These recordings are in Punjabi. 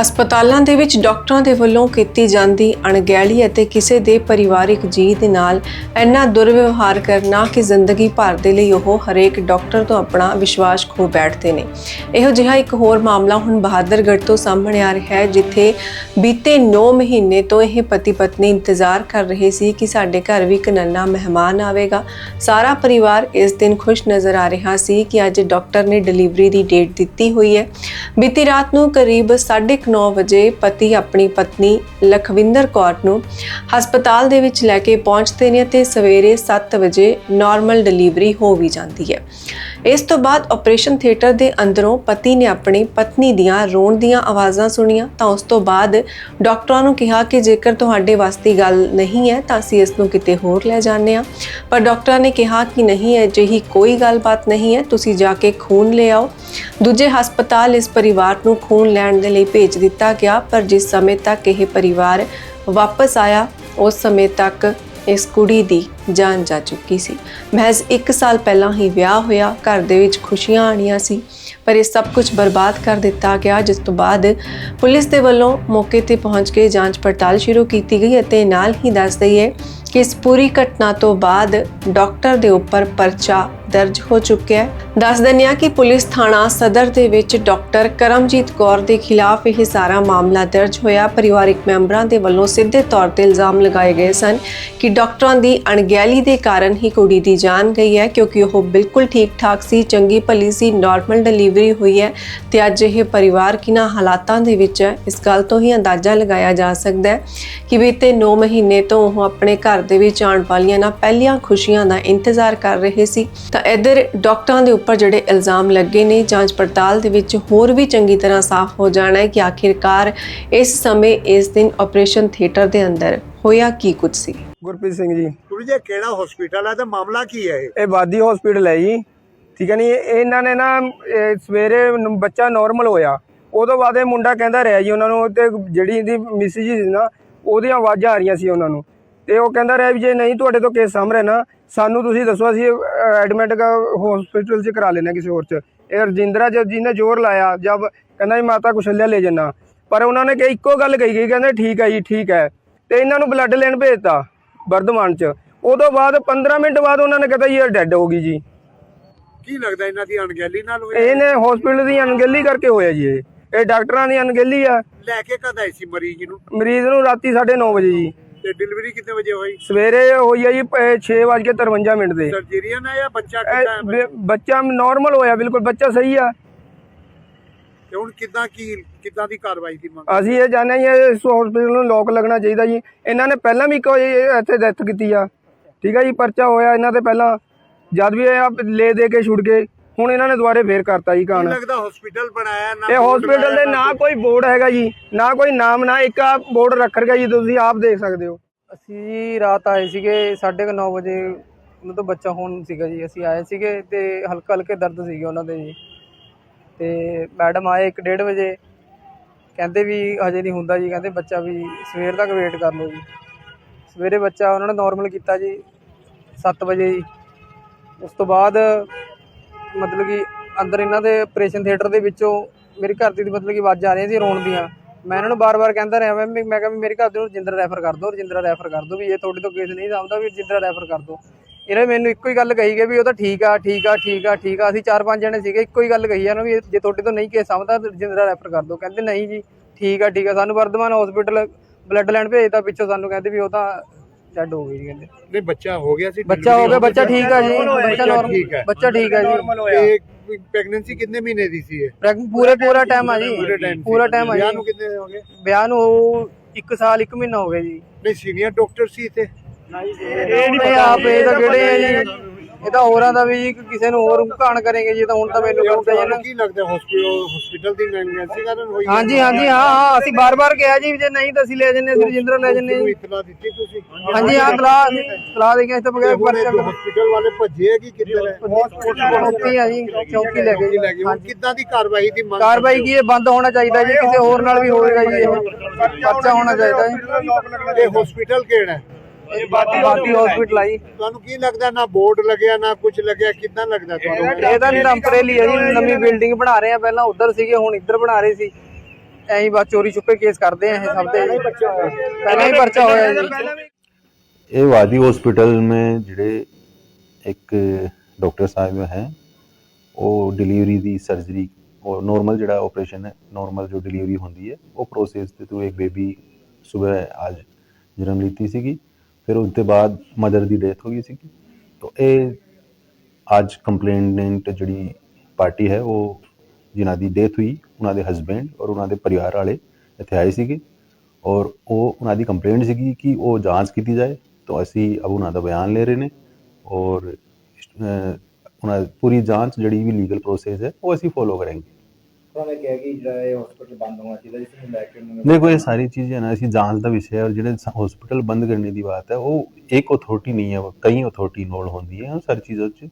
ਹਸਪਤਾਲਾਂ ਦੇ ਵਿੱਚ ਡਾਕਟਰਾਂ ਦੇ ਵੱਲੋਂ ਕੀਤੀ ਜਾਂਦੀ ਅਣਗਹਿਲੀ ਅਤੇ ਕਿਸੇ ਦੇ ਪਰਿਵਾਰਿਕ ਜੀ ਦੇ ਨਾਲ ਇੰਨਾ ਦੁਰਵਿਵਹਾਰ ਕਰਨਾ ਕਿ ਜ਼ਿੰਦਗੀ ਭਰ ਦੇ ਲਈ ਉਹ ਹਰੇਕ ਡਾਕਟਰ ਤੋਂ ਆਪਣਾ ਵਿਸ਼ਵਾਸ ਖੋ ਬੈਠਦੇ ਨੇ। ਇਹੋ ਜਿਹਾ ਇੱਕ ਹੋਰ ਮਾਮਲਾ ਹੁਣ ਬਹਾਦਰਗੜ੍ਹ ਤੋਂ ਸਾਹਮਣੇ ਆ ਰਿਹਾ ਹੈ, ਜਿੱਥੇ ਬੀਤੇ 9 ਮਹੀਨੇ ਤੋਂ ਇਹ ਪਤੀ ਪਤਨੀ ਇੰਤਜ਼ਾਰ ਕਰ ਰਹੇ ਸੀ ਕਿ ਸਾਡੇ ਘਰ ਵੀ ਇੱਕ ਨੰਨਾ ਮਹਿਮਾਨ ਆਵੇਗਾ। ਸਾਰਾ ਪਰਿਵਾਰ ਇਸ ਦਿਨ ਖੁਸ਼ ਨਜ਼ਰ ਆ ਰਿਹਾ ਸੀ ਕਿ ਅੱਜ ਡਾਕਟਰ ਨੇ ਡਿਲੀਵਰੀ ਦੀ ਡੇਟ ਦਿੱਤੀ ਹੋਈ ਹੈ। ਬੀਤੀ ਰਾਤ ਨੂੰ ਕਰੀਬ 9:30 ਵਜੇ ਪਤੀ ਆਪਣੀ ਪਤਨੀ ਲਖਵਿੰਦਰ ਕੌਰ ਨੂੰ ਹਸਪਤਾਲ ਦੇ ਵਿੱਚ ਲੈ ਕੇ ਪਹੁੰਚਦੇ ਨੇ ਤੇ ਸਵੇਰੇ 7 ਵਜੇ ਨਾਰਮਲ ਡਿਲੀਵਰੀ ਹੋ ਵੀ ਜਾਂਦੀ ਹੈ। ਇਸ ਤੋਂ ਬਾਅਦ ਆਪਰੇਸ਼ਨ ਥੀਏਟਰ ਦੇ ਅੰਦਰੋਂ ਪਤੀ ਨੇ ਆਪਣੀ ਪਤਨੀ ਦੀਆਂ ਰੋਣ ਦੀਆਂ ਆਵਾਜ਼ਾਂ ਸੁਣੀਆਂ ਤਾਂ ਉਸ ਤੋਂ ਬਾਅਦ ਡਾਕਟਰਾਂ ਨੂੰ ਕਿਹਾ ਕਿ ਜੇਕਰ ਤੁਹਾਡੇ ਵਾਸਤੇ ਗੱਲ ਨਹੀਂ ਹੈ ਤਾਂ ਅਸੀਂ ਇਸ ਨੂੰ ਕਿਤੇ ਹੋਰ ਲੈ ਜਾਂਦੇ ਹਾਂ। ਪਰ ਡਾਕਟਰਾਂ ਨੇ ਕਿਹਾ ਕਿ ਨਹੀਂ, ਅਜਿਹੀ ਕੋਈ ਗੱਲਬਾਤ ਨਹੀਂ ਹੈ, ਤੁਸੀਂ ਜਾ ਕੇ ਖੂਨ ਲੈ ਆਓ। ਦੂਜੇ ਹਸਪਤਾਲ ਇਸ ਪਰਿਵਾਰ ਨੂੰ ਖੂਨ ਲੈਣ ਦੇ ਲਈ ਭੇਜ ਦਿੱਤਾ ਗਿਆ, ਪਰ ਜਿਸ ਸਮੇਂ ਤੱਕ ਇਹ ਪਰਿਵਾਰ ਵਾਪਸ ਆਇਆ, ਉਸ ਸਮੇਂ ਤੱਕ ਇਸ ਕੁੜੀ ਦੀ ਜਾਨ ਜਾ ਚੁੱਕੀ ਸੀ। ਮਹਿਜ਼ 1 ਸਾਲ ਪਹਿਲਾਂ ਹੀ ਵਿਆਹ ਹੋਇਆ, ਘਰ ਦੇ ਵਿੱਚ ਖੁਸ਼ੀਆਂ ਆਣੀਆਂ ਸੀ, ਪਰ ਇਹ ਸਭ ਕੁਝ ਬਰਬਾਦ ਕਰ ਦਿੱਤਾ ਗਿਆ, ਜਿਸ ਤੋਂ ਬਾਅਦ ਪੁਲਿਸ ਦੇ ਵੱਲੋਂ ਮੌਕੇ ਤੇ ਪਹੁੰਚ ਕੇ ਜਾਂਚ ਪੜਤਾਲ ਸ਼ੁਰੂ ਕੀਤੀ ਗਈ ਅਤੇ ਨਾਲ ਹੀ ਦੱਸ ਦਈਏ ਕਿ ਇਸ ਪੂਰੀ ਘਟਨਾ ਤੋਂ ਬਾਅਦ ਡਾਕਟਰ ਦੇ ਉੱਪਰ ਪਰਚਾ ਦਰਜ ਹੋ ਚੁੱਕਿਆ ਹੈ। ਦੱਸ ਦਿੰਦੇ ਹਾਂ ਕਿ ਪੁਲਿਸ ਥਾਣਾ ਸਦਰ ਦੇ ਵਿੱਚ ਡਾਕਟਰ ਕਰਮਜੀਤ ਕੌਰ ਦੇ ਖਿਲਾਫ ਇਹ ਸਾਰਾ ਮਾਮਲਾ ਦਰਜ ਹੋਇਆ। ਪਰਿਵਾਰਿਕ ਮੈਂਬਰਾਂ ਦੇ ਵੱਲੋਂ ਸਿੱਧੇ ਤੌਰ ਤੇ ਇਲਜ਼ਾਮ ਲਗਾਏ ਗਏ ਸਨ ਕਿ ਡਾਕਟਰਾਂ ਦੀ ਅਣਗਹਿਲੀ ਦੇ ਕਾਰਨ ਹੀ ਕੁੜੀ ਦੀ ਜਾਨ ਗਈ ਹੈ, ਕਿਉਂਕਿ ਉਹ ਬਿਲਕੁਲ ਠੀਕ ਠਾਕ ਸੀ, ਚੰਗੀ ਭਲੀ ਸੀ ਨਾਰਮਲ ਡਿਲੀਵਰੀ ਹੋਈ ਹੈ ਤੇ ਅੱਜ ਇਹ ਪਰਿਵਾਰ ਕਿਨਾਂ ਹਾਲਾਤਾਂ ਦੇ ਵਿੱਚ ਹੈ, ਇਸ ਗੱਲ ਤੋਂ ਹੀ ਅੰਦਾਜ਼ਾ ਲਗਾਇਆ ਜਾ ਸਕਦਾ ਹੈ ਕਿ ਬੀਤੇ 9 ਮਹੀਨੇ ਤੋਂ ਉਹ ਆਪਣੇ ਘਰ ਦੇ ਵਿੱਚ ਆਉਣ ਵਾਲੀਆਂ ਨਾ ਪਹਿਲੀਆਂ ਖੁਸ਼ੀਆਂ ਦਾ ਇੰਤਜ਼ਾਰ ਕਰ ਰਹੇ ਸੀ। ਤਾਂ ਇੱਧਰ ਡਾਕਟਰਾਂ ਦੇ ਉੱਪਰ ਜਿਹੜੇ ਇਲਜ਼ਾਮ ਲੱਗੇ ਨੇ ਜਾਂਚ ਪੜਤਾਲ ਦੇ ਵਿੱਚ ਹੋਰ ਵੀ ਚੰਗੀ ਤਰ੍ਹਾਂ ਸਾਫ਼ ਹੋ ਜਾਣਾ ਹੈ ਕਿ ਆਖਿਰਕਾਰ ਇਸ ਸਮੇਂ ਇਸ ਦਿਨ ਆਪਰੇਸ਼ਨ ਥੀਏਟਰ ਦੇ ਅੰਦਰ ਹੋਇਆ ਕੀ ਕੁਝ ਸੀ? ਗੁਰਪ੍ਰੀਤ ਸਿੰਘ ਜੀ। ਕੁੜੀ ਜੇ ਕਿਹੜਾ ਹਸਪੀਟਲ ਹੈ ਤੇ ਮਾਮਲਾ ਕੀ ਹੈ ਇਹ? ਇਹ ਬਾਦੀ ਹਸਪੀਟਲ ਹੈ ਜੀ। ਠੀਕ ਹੈ ਨਹੀਂ ਇਹ- ਇਹਨਾਂ ਨੇ ਨਾ ਇਹ ਸਵੇਰੇ ਨ- ਬੱਚਾ ਨਾਰਮਲ ਹੋਇਆ। ਉਦੋਂ ਬਾਅਦ ਇਹ ਮੁੰਡਾ ਕਹਿੰਦਾ ਰਿਹਾ ਜੀ ਉਹਨਾਂ ਨੂੰ ਤੇ ਜਿਹੜੀ ਇਹਦੀ ਮਿਸਿਸ ਜੀ ਸੀ ਨਾ ਉਹਦੀਆਂ ਆਵਾਜ਼ਾਂ ਆ ਰਹੀਆਂ ਸੀ ਉਹਨਾਂ ਨੂੰ। ਤੇ ਉਹ ਕਹਿੰਦਾ ਰਿਹਾ ਵੀ ਜੇ ਨਹੀਂ ਤੁਹਾਡੇ ਤੋਂ ਕੇਸ ਸਾਹਮਣੇ ਨਾ ਸਾਨੂੰ ਤੁਸੀਂ ਦੱਸੋ ਅਸੀਂ ਐਡਮਿਟ ਹਸਪੀਟਲ 'ਚ ਕਰਾ ਲੈਣਾ ਕਿਸੇ ਹੋਰ 'ਚ। ਇਹ ਰਜਿੰਦਰਾ ਜਦ ਜੀ ਨੇ ਜ਼ੋਰ ਲਾਇਆ ਜਦ ਕਹਿੰਦਾ ਜੀ ਮਾਤਾ ਕੁਸ਼ਲਿਆ ਲੈ ਜੰਨਾ। ਪਰ ਉਹਨਾਂ ਨੇ ਕਿ ਇੱਕੋ ਗੱਲ ਕਹੀ ਗਈ ਕਹਿੰਦੇ ਠੀਕ ਹੈ ਜੀ ਠੀਕ ਹੈ। ਤੇ ਇਹਨਾਂ ਨੂੰ ਬਲੱਡ ਲੈਣ ਭੇਜਤਾ ਵਰਧਮਾਨ 'ਚ। ਉਦੋਂ ਬਾਅਦ 15 ਮਿੰਟ ਬਾਅਦ ਉਹਨਾਂ ਨੇ ਕਹਿੰਦਾ ਜੀ ਇਹ ਡੈੱਡ ਹੋ ਗਈ ਜੀ। ਕੀ ਲੱਗਦਾ ਇਹਨਾਂ ਦੀ ਅਣਗਹਿਲੀ ਨਾਲ ਹੋਈ? ਇਹਨੇ ਹਸਪੀਟਲ ਦੀ ਅਣਗਹਿਲੀ ਕਰਕੇ ਹੋਇਆ ਜੀ ਇਹ। ਇਹ ਡਾਕਟਰਾਂ ਦੀ ਅਣਗਹਿਲੀ ਆ। ਲੈ ਕੇ ਕਦ ਆਈ ਸੀ ਮਰੀਜ਼ ਨੂੰ? ਮਰੀਜ਼ ਨੂੰ ਰਾਤੀ 9:30 ਵਜੇ ਜੀ। ਤੇ ਡਿਲੀਵਰੀ ਕਿੰਨੇ ਵਜੇ ਹੋਈ? ਸਵੇਰੇ ਹੋਈ ਆ ਜੀ 6:53 ਮਿੰਟ ਦੇ। ਸਰਜਰੀਅਨ ਹੈ ਜਾਂ ਬੱਚਾ ਇਹ ਕਿੱਦਾਂ ਹੈ ਬ- ਬੱਚਾ ਨਾਰਮਲ ਹੋਇਆ ਬਿਲਕੁਲ ਬੱਚਾ ਸਹੀ ਆ। ਤੇ ਹੁਣ ਕਿੱਦਾਂ ਕੀ ਕਿੱਦਾਂ ਦੀ ਕਾਰਵਾਈ ਦੀ ਮੰਗ? ਅਸੀਂ ਇਹ ਜਾਣਦੇ ਹਾਂ ਜੀ ਇਸ ਹਸਪੀਟਲ ਨੂੰ ਲੋਕ ਲੱਗਣਾ ਚਾਹੀਦਾ ਜੀ। ਇਹਨਾਂ ਨੇ ਪਹਿਲਾਂ ਵੀ ਕੋਈ ਇੱਥੇ ਡੈਥ ਕੀਤੀ ਆ। ਠੀਕ ਆ ਜੀ ਪਰਚਾ ਹੋਇਆ ਇਹਨਾਂ ਤੇ ਪਹਿਲਾਂ। ਜਦ ਵੀ ਇਹ ਲੈ ਦੇ ਕੇ ਛੁੱਟ ਗਏ। ਹੁਣ ਇਹਨਾਂ ਨੇ ਦੁਬਾਰੇ ਫੇਰ ਕਰਤਾ ਜੀ ਕੀ ਕਾਣ ਲੱਗਦਾ ਹਸਪੀਟਲ ਬਣਾਇਆ ਨਾ ਇਹ ਹਸਪੀਟਲ ਦੇ ਨਾ ਕੋਈ ਬੋਰਡ ਹੈਗਾ ਜੀ ਨਾ ਕੋਈ ਨਾਮ ਨਾ ਇੱਕ ਆ ਬੋਰਡ ਰੱਖ ਰਗਾ ਜੀ ਤੁਸੀਂ ਆਪ ਦੇਖ ਸਕਦੇ ਹੋ। ਅਸੀਂ ਜੀ ਰਾਤ ਆਏ ਸੀਗੇ 9:30 ਵਜੇ ਉਹਨਾਂ ਤੋਂ ਬੱਚਾ ਹੋਣ ਸੀਗਾ ਜੀ ਅਸੀਂ ਆਏ ਸੀਗੇ ਤੇ ਹਲਕਾ ਹਲਕੇ ਦਰਦ ਸੀਗੇ ਉਹਨਾਂ ਦੇ ਜੀ। ਤੇ ਮੈਡਮ ਆਏ 1:30 ਵਜੇ ਕਹਿੰਦੇ ਵੀ ਹਜੇ ਨਹੀਂ ਹੁੰਦਾ ਜੀ ਕਹਿੰਦੇ ਬੱਚਾ ਵੀ ਸਵੇਰ ਤੱਕ ਵੇਟ ਕਰ ਲਓ ਜੀ। ਸਵੇਰੇ ਬੱਚਾ ਉਹਨਾਂ ਨੇ ਨਾਰਮਲ ਕੀਤਾ ਜੀ 7 ਵਜੇ ਜੀ। ਉਸ ਤੋਂ ਬਾਅਦ ਮਤਲਬ ਕਿ ਅੰਦਰ ਇਹਨਾਂ ਦੇ ਆਪਰੇਸ਼ਨ ਥੀਏਟਰ ਦੇ ਵਿੱਚੋਂ ਮੇਰੇ ਘਰ ਦੀ ਮਤਲਬ ਕਿ ਆਵਾਜ਼ਾਂ ਆ ਰਹੀਆਂ ਸੀ ਰੋਣ ਦੀਆਂ। ਮੈਂ ਇਹਨਾਂ ਨੂੰ ਬਾਰ-ਬਾਰ ਕਹਿੰਦਾ ਰਿਹਾ, ਮੈਂ ਵੀ- ਮੈਂ ਕਿਹਾ ਵੀ ਮੇਰੇ ਘਰ ਦੇ ਨੂੰ ਰਜਿੰਦਰ ਰੈਫਰ ਕਰ ਦਿਓ ਰਜਿੰਦਰ ਰੈਫਰ ਕਰ ਦਿਓ ਵੀ ਇਹ ਤੁਹਾਡੇ ਤੋਂ ਕੇਸ ਨਹੀਂ ਸਾਂਭਦਾ ਵੀ ਰਜਿੰਦਰ ਰੈਫਰ ਕਰ ਦਿਓ ਇਹਨੇ ਮੈਨੂੰ ਇੱਕੋ ਹੀ ਗੱਲ ਕਹੀ ਗਈ ਵੀ ਉਹ ਤਾਂ ਠੀਕ ਆ ਠੀਕ ਆ ਠੀਕ ਆ ਠੀਕ ਆ। ਅਸੀਂ ਚਾਰ ਪੰਜ ਜਣੇ ਸੀਗੇ, ਇੱਕੋ ਹੀ ਗੱਲ ਕਹੀ ਇਹਨਾਂ ਨਾ ਵੀ ਜੇ ਤੁਹਾਡੇ ਤੋਂ ਨਹੀਂ ਕੇਸ ਸਾਂਭਦਾ ਤਾਂ ਰਜਿੰਦਰ ਰੈਫਰ ਕਰ ਦਿਓ ਕਹਿੰਦੇ, ਨਹੀਂ ਜੀ, ਠੀਕ ਆ ਠੀਕ ਆ, ਸਾਨੂੰ ਵਰਧਮਾਨ ਹਸਪੀਟਲ ਬਲੱਡ ਲੈਣ ਭੇਜਤਾ ਪਿੱਛੋਂ ਸਾਨੂੰ। ਕਹਿੰਦੇ ਵੀ ਉਹ ਤਾਂ ਡੈਡ ਹੋ ਗਈ ਜੀ ਕਹਿੰਦੇ। ਨਹੀਂ ਬੱਚਾ ਹੋ ਗਿਆ ਸੀ ਬੱਚਾ ਹੋ ਗਿਆ ਬੱਚਾ ਠੀਕ ਆ ਜੀ। ਬੱਚਾ ਨਾਰਮਲ ਠੀਕ ਹੈ ਬੱਚਾ ਠੀਕ ਆ ਜੀ। ਤੇ ਪ੍ਰੈਗਨੈਂਸੀ ਕਿੰਨੇ ਮਹੀਨੇ ਦੀ ਸੀ ਇਹ? ਪੂਰੇ ਪੂਰਾ ਟਾਈਮ ਆ ਜੀ। ਪੂਰੇ ਟਾਈਮ ਪੂਰਾ ਟਾਈਮ ਆ ਵਿਆਹ ਜੀ ਨੂੰ ਕਿੰਨੇ ਹੋ ਗਏ? ਵਿਆਹ ਨੂੰ 1 ਸਾਲ 1 ਮਹੀਨਾ ਹੋ ਗਿਆ ਜੀ। ਨਹੀਂ ਸੀਨੀਅਰ ਡਾਕਟਰ ਸੀ ਇੱਥੇ? ਇਹ ਨਹੀਂ ਆਪ ਇਹ ਤਾਂ ਕਿਹੜੇ ਆ। ਜੀ ਇਹ ਤਾਂ ਹੋਰਾਂ ਦਾ ਵੀ ਜੀ ਕਿਸੇ ਨੂੰ ਹੋਰ ਘਾਣ ਕਰੇਗੇ ਜੀ ਤਾਂ ਹੁਣ ਤਾਂ ਮੈਨੂੰ ਹੈ ਨਾ। ਕੀ ਲੱਗਦਾ ਹਸਪੀਟਲ ਹਸਪੀਟਲ ਦੀ ਨੈਗੈਂਸੀ ਕਾਰਨ ਹੋਈ? ਹਾਂਜੀ ਹਾਂਜੀ ਹਾਂ ਹਾਂ ਅਸੀਂ ਬਾਰ-ਬਾਰ ਕਿਹਾ ਜੀ ਜੇ ਨਹੀਂ ਤਾਂ ਅਸੀਂ ਲੈ ਜੰਨੇ ਰਜਿੰਦਰ ਲੈ ਜੰਨੇ ਨੂੰ ਜੀ। ਇਤਲਾ ਦਿੱਤੀ ਤੁਸੀਂ? ਹਾਂਜੀ ਹਾਂ ਸਲਾਹ ਸਲਾਹ ਦੇ ਕੇ ਇਸ ਤੋਂ ਬਗੈਰ ਪਰਚਾ ਹਸਪੀਟਲ ਵਾਲੇ ਭੱਜੇ ਕਿ ਕਿੱਧਰ ਚੌਕੀ ਆ ਜੀ ਚੌਕੀ ਲੈ ਗਏ ਜੀ। ਕਿੱਦਾਂ ਦੀ ਕਾਰਵਾਈ ਦੀ ਮੰਗ ਕਾਰਵਾਈ ਕੀ ਇਹ ਬੰਦ ਹੋਣਾ ਚਾਹੀਦਾ ਜੀ ਕਿਸੇ ਹੋਰ ਨਾਲ ਵੀ ਹੋਵੇਗਾ ਜੀ ਇਹ। ਪਰਚਾ ਹੋਣਾ ਚਾਹੀਦਾ ਜੀ। ਇਹ ਹਸਪੀਟਲ ਕਿਹੜਾ ਹੈ? ਬਾਤੀ ਹਸਪੀਟਲ ਆਈ। ਤੁਹਾਨੂੰ ਕੀ ਲੱਗਦਾ ਨਾ ਬੋਰਡ ਲੱਗਿਆ ਨਾ ਕੁਝ ਲੱਗਿਆ ਕਿੱਦਾਂ ਲੱਗਦਾ ਤੁਹਾਨੂੰ? ਇਹ ਤਾਂ ਟੈਂਪਰੇਰੀ ਹੈ ਜੀ ਨਵੀਂ ਬਿਲਡਿੰਗ ਬਣਾ ਰਹੇ ਆ ਪਹਿਲਾਂ ਉਧਰ ਸੀਗੇ ਹੁਣ ਇੱਧਰ ਬਣਾ ਰਹੇ ਸੀ। ਐਂ ਹੀ ਬਸ ਚੋਰੀ ਛੁਪੇ ਕੇਸ ਕਰਦੇ ਆ ਇਹ ਸਭ ਦੇ ਪਹਿਲਾਂ ਹੀ ਪਰਚਾ ਹੋਇਆ। ਜੀ। ਇਹ ਵਾਦੀ ਹਸਪੀਟਲ में ਜਿਹੜੇ ਇੱਕ ਡਾਕਟਰ ਸਾਹਿਬ ਹੈ ਉਹ ਡਿਲੀਵਰੀ ਦੀ ਸਰਜਰੀ ਉਹ ਨਾਰਮਲ ਜਿਹੜਾ ਆਪਰੇਸ਼ਨ ਹੈ ਨਾਰਮਲ ਜੋ ਡਿਲੀਵਰੀ ਹੁੰਦੀ ਹੈ ਉਹ ਪ੍ਰੋਸੈਸ ਤੇ ਤੋਂ ਇੱਕ ਬੇਬੀ ਸਵੇਰ ਅੱਜ ਜਨਮ ਲੀਤੀ ਸੀਗੀ। ਫਿਰ ਉਸ ਤੋਂ ਬਾਅਦ ਮਦਰ ਦੀ ਡੈਥ ਹੋ ਗਈ ਸੀਗੀ। ਤਾਂ ਇਹ ਅੱਜ ਕੰਪਲੇਨੈਂਟ ਜਿਹੜੀ ਪਾਰਟੀ ਹੈ, ਉਹ ਜਿਨ੍ਹਾਂ ਦੀ ਡੈਥ ਹੋਈ, ਉਹਨਾਂ ਦੇ ਹਸਬੈਂਡ ਔਰ ਉਹਨਾਂ ਦੇ ਪਰਿਵਾਰ ਵਾਲੇ ਇੱਥੇ ਆਏ ਸੀਗੇ। ਔਰ ਉਹ ਉਹਨਾਂ ਦੀ ਕੰਪਲੇਂਟ ਸੀਗੀ ਕਿ ਉਹ ਜਾਂਚ ਕੀਤੀ ਜਾਏ। ਤਾਂ ਅਸੀਂ ਅਬ ਉਹਨਾਂ ਦਾ ਬਿਆਨ ਲੈ ਰਹੇ ਨੇ ਔਰ ਉਹਨਾਂ ਪੂਰੀ ਜਾਂਚ ਜਿਹੜੀ ਵੀ ਲੀਗਲ ਪ੍ਰੋਸੈਸ ਹੈ, ਉਹ ਅਸੀਂ ਫੋਲੋ ਕਰਾਂਗੇ। ਉਹਨਾਂ ਨੇ ਕਿਹਾ ਕਿ ਜਿਹੜਾ ਇਹ ਹਸਪੀਟਲ ਬੰਦ ਹੋਣਾ ਚਾਹੀਦਾ ਜਿਸ ਨੂੰ ਲੈ ਕੇ ਉਹਨਾਂ ਨੇ ਦੇਖੋ ਇਹ ਸਾਰੀ ਚੀਜ਼ਾਂ ਨਾ ਅਸੀਂ ਜਾਂਚ ਦਾ ਵਿਸ਼ਾ ਹੈ ਔਰ ਜਿਹੜੇ ਹਸਪੀਟਲ ਬੰਦ ਕਰਨੇ ਦੀ ਬਾਤ ਹੈ ਉਹ ਇੱਕ ਅਥਾਰਟੀ ਨਹੀਂ ਹੈ ਕਈ ਅਥਾਰਟੀ ਇਨਵੋਲਡ ਹੁੰਦੀ ਹੈ ਉਹ ਸਾਰੀ ਚੀਜ਼ਾਂ 'ਚ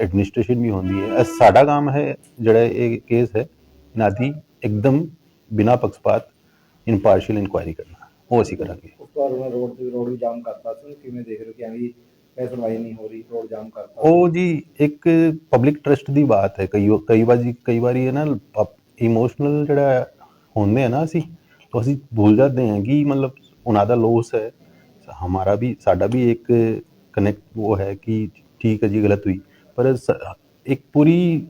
ਐਡਮਿਨਿਸਟ੍ਰੇਸ਼ਨ ਵੀ ਹੁੰਦੀ ਹੈ। ਇਹ ਸਾਡਾ ਕੰਮ ਹੈ ਜਿਹੜਾ ਇਹ ਕੇਸ ਹੈ ਇਹਨਾਂ ਦੀ ਇੱਕਦਮ ਬਿਨਾਂ ਪੱਖਪਾਤ ਇਨਪਾਰਸ਼ੀਅਲ ਇਨਕੁਆਇਰੀ ਕਰਨਾ। ਉਹ ਅਸੀਂ ਕਰਾਂਗੇ। ਉਸ ਤੋਂ ਬਾਅਦ ਉਹਨਾਂ ਰੋਡ ਤੇ ਰੋਡ ਵੀ ਜਾਮ ਕਰਤਾ ਸੀ ਉਹਨੂੰ ਕਿਵੇਂ ਦੇਖ ਰਹੇ ਹੋ ਕਿ ਐਵੇਂ ਮੈਂ ਸੁਣਵਾਈ ਨਹੀਂ ਹੋ ਰਹੀ ਰੋਡ ਜਾਮ ਕਰਤਾ ਉਹ ਜੀ ਇੱਕ ਪਬਲਿਕ ਟਰਸਟ ਦੀ ਬਾਤ ਹੈ ਕਈ ਕਈ ਵਾਰੀ ਕਈ ਵਾਰੀ ਹੈ ਨਾ ਇਮੋਸ਼ਨਲ ਜਿਹੜਾ ਹੁੰਦੇ ਆ ਨਾ ਅਸੀਂ ਤਾਂ ਅਸੀਂ ਭੁੱਲ ਜਾਂਦੇ ਹਾਂ ਕਿ ਮਤਲਬ ਉਹਨਾਂ ਦਾ ਲੋਸ ਹੈ। ਹਮਾਰਾ ਵੀ, ਸਾਡਾ ਵੀ ਇੱਕ ਕਨੈਕਟ ਉਹ ਹੈ ਕਿ ਠੀਕ ਹੈ ਜੀ, ਗਲਤ ਹੋਈ। ਪਰ ਸ- ਇੱਕ ਪੂਰੀ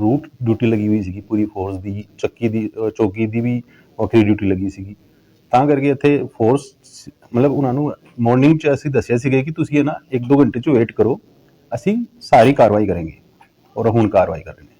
ਰੂਟ ਡਿਊਟੀ ਲੱਗੀ ਹੋਈ ਸੀਗੀ, ਪੂਰੀ ਫੋਰਸ ਦੀ, ਚੱਕੀ ਦੀ ਚੌਕੀ ਦੀ ਵੀ ਵੱਖਰੀ ਡਿਊਟੀ ਲੱਗੀ ਸੀਗੀ। ਤਾਂ ਕਰਕੇ ਇੱਥੇ ਫੋਰਸ ਮਤਲਬ ਉਹਨਾਂ ਨੂੰ ਮਾਰਨਿੰਗ ਚ ਅਸੀਂ ਦੱਸਿਆ ਸੀਗਾ ਕਿ ਤੁਸੀਂ ਇਹ ਨਾ 1-2 ਘੰਟੇ ਚ ਵੇਟ ਕਰੋ। ਅਸੀਂ ਸਾਰੀ ਕਾਰਵਾਈ ਕਰਾਂਗੇ। ਔਰ ਹੁਣ ਕਾਰਵਾਈ ਕਰ ਰਹੇ ਨੇ।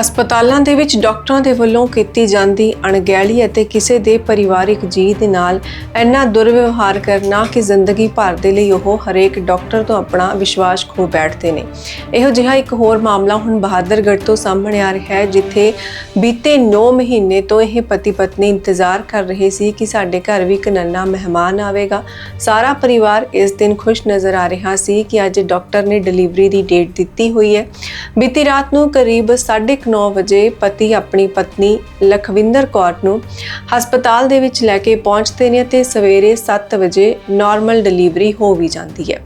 ਹਸਪਤਾਲਾਂ ਦੇ ਵਿੱਚ ਡਾਕਟਰਾਂ ਦੇ ਵੱਲੋਂ ਕੀਤੀ ਜਾਂਦੀ ਅਣਗਹਿਲੀ ਅਤੇ ਕਿਸੇ ਦੇ ਪਰਿਵਾਰਿਕ ਜੀਅ ਦੇ ਨਾਲ ਇੰਨਾ ਦੁਰਵਿਵਹਾਰ ਕਰਨਾ ਕਿ ਜ਼ਿੰਦਗੀ ਭਰ ਦੇ ਲਈ ਉਹ ਹਰੇਕ ਡਾਕਟਰ ਤੋਂ ਆਪਣਾ ਵਿਸ਼ਵਾਸ ਖੋ ਬੈਠਦੇ ਨੇ। ਇਹੋ ਜਿਹਾ ਇੱਕ ਹੋਰ ਮਾਮਲਾ ਹੁਣ ਬਹਾਦਰਗੜ੍ਹ ਤੋਂ ਸਾਹਮਣੇ ਆ ਰਿਹਾ ਹੈ, ਜਿੱਥੇ ਬੀਤੇ 9 ਮਹੀਨੇ ਤੋਂ ਇਹ ਪਤੀ ਪਤਨੀ ਇੰਤਜ਼ਾਰ ਕਰ ਰਹੇ ਸੀ ਕਿ ਸਾਡੇ ਘਰ ਵੀ ਇੱਕ ਨੰਨਾ ਮਹਿਮਾਨ ਆਵੇਗਾ। ਸਾਰਾ ਪਰਿਵਾਰ ਇਸ ਦਿਨ ਖੁਸ਼ ਨਜ਼ਰ ਆ ਰਿਹਾ ਸੀ ਕਿ ਅੱਜ ਡਾਕਟਰ ਨੇ ਡਿਲੀਵਰੀ ਦੀ ਡੇਟ ਦਿੱਤੀ ਹੋਈ ਹੈ। ਬੀਤੀ ਰਾਤ ਨੂੰ ਕਰੀਬ 9:30 ਵਜੇ ਪਤੀ ਆਪਣੀ ਪਤਨੀ ਲਖਵਿੰਦਰ ਕੌਰ ਨੂੰ ਹਸਪਤਾਲ ਦੇ ਵਿੱਚ ਲੈ ਕੇ ਪਹੁੰਚਦੇ ਨੇ ਤੇ ਸਵੇਰੇ 7 ਵਜੇ ਨਾਰਮਲ ਡਿਲੀਵਰੀ ਹੋ ਵੀ ਜਾਂਦੀ ਹੈ।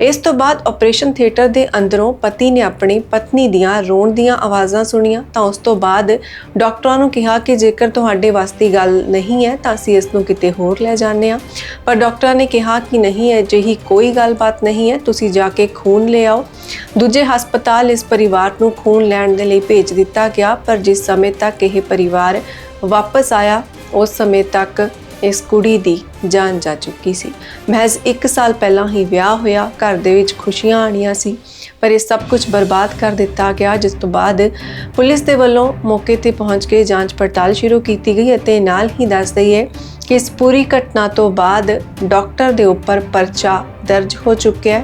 ਇਸ ਤੋਂ ਬਾਅਦ ਆਪਰੇਸ਼ਨ ਥੀਏਟਰ ਦੇ ਅੰਦਰੋਂ ਪਤੀ ਨੇ ਆਪਣੀ ਪਤਨੀ ਦੀਆਂ ਰੋਣ ਦੀਆਂ ਆਵਾਜ਼ਾਂ ਸੁਣੀਆਂ ਤਾਂ ਉਸ ਤੋਂ ਬਾਅਦ ਡਾਕਟਰਾਂ ਨੂੰ ਕਿਹਾ ਕਿ ਜੇਕਰ ਤੁਹਾਡੇ ਵਾਸਤੇ ਗੱਲ ਨਹੀਂ ਹੈ ਤਾਂ ਅਸੀਂ ਇਸ ਨੂੰ ਕਿਤੇ ਹੋਰ ਲੈ ਜਾਂਦੇ ਹਾਂ। ਪਰ ਡਾਕਟਰਾਂ ਨੇ ਕਿਹਾ ਕਿ ਨਹੀਂ, ਅਜਿਹੀ ਕੋਈ ਗੱਲਬਾਤ ਨਹੀਂ ਹੈ, ਤੁਸੀਂ ਜਾ ਕੇ ਖੂਨ ਲੈ ਆਓ। ਦੂਜੇ ਹਸਪਤਾਲ ਇਸ ਪਰਿਵਾਰ ਨੂੰ ਖੂਨ ਲੈਣ ਦੇ ਲਈ ਭੇਜ ਦਿੱਤਾ ਗਿਆ, ਪਰ ਜਿਸ ਸਮੇਂ ਤੱਕ ਇਹ ਪਰਿਵਾਰ ਵਾਪਸ ਆਇਆ, ਉਸ ਸਮੇਂ ਤੱਕ ਇਸ ਕੁੜੀ ਦੀ ਜਾਨ ਜਾ ਚੁੱਕੀ ਸੀ। ਮਹਿਜ਼ 1 ਸਾਲ ਪਹਿਲਾਂ ਹੀ ਵਿਆਹ ਹੋਇਆ, ਘਰ ਦੇ ਵਿੱਚ ਖੁਸ਼ੀਆਂ ਆਣੀਆਂ ਸੀ, ਪਰ ਇਹ ਸਭ ਕੁਝ ਬਰਬਾਦ ਕਰ ਦਿੱਤਾ ਗਿਆ, ਜਿਸ ਤੋਂ ਬਾਅਦ ਪੁਲਿਸ ਦੇ ਵੱਲੋਂ ਮੌਕੇ ਤੇ ਪਹੁੰਚ ਕੇ ਜਾਂਚ ਪੜਤਾਲ ਸ਼ੁਰੂ ਕੀਤੀ ਗਈ ਅਤੇ ਨਾਲ ਹੀ ਦੱਸ ਦਈਏ ਕਿ ਇਸ ਪੂਰੀ ਘਟਨਾ ਤੋਂ ਬਾਅਦ ਡਾਕਟਰ ਦੇ ਉੱਪਰ ਪਰਚਾ ਦਰਜ ਹੋ ਚੁੱਕਿਆ ਹੈ।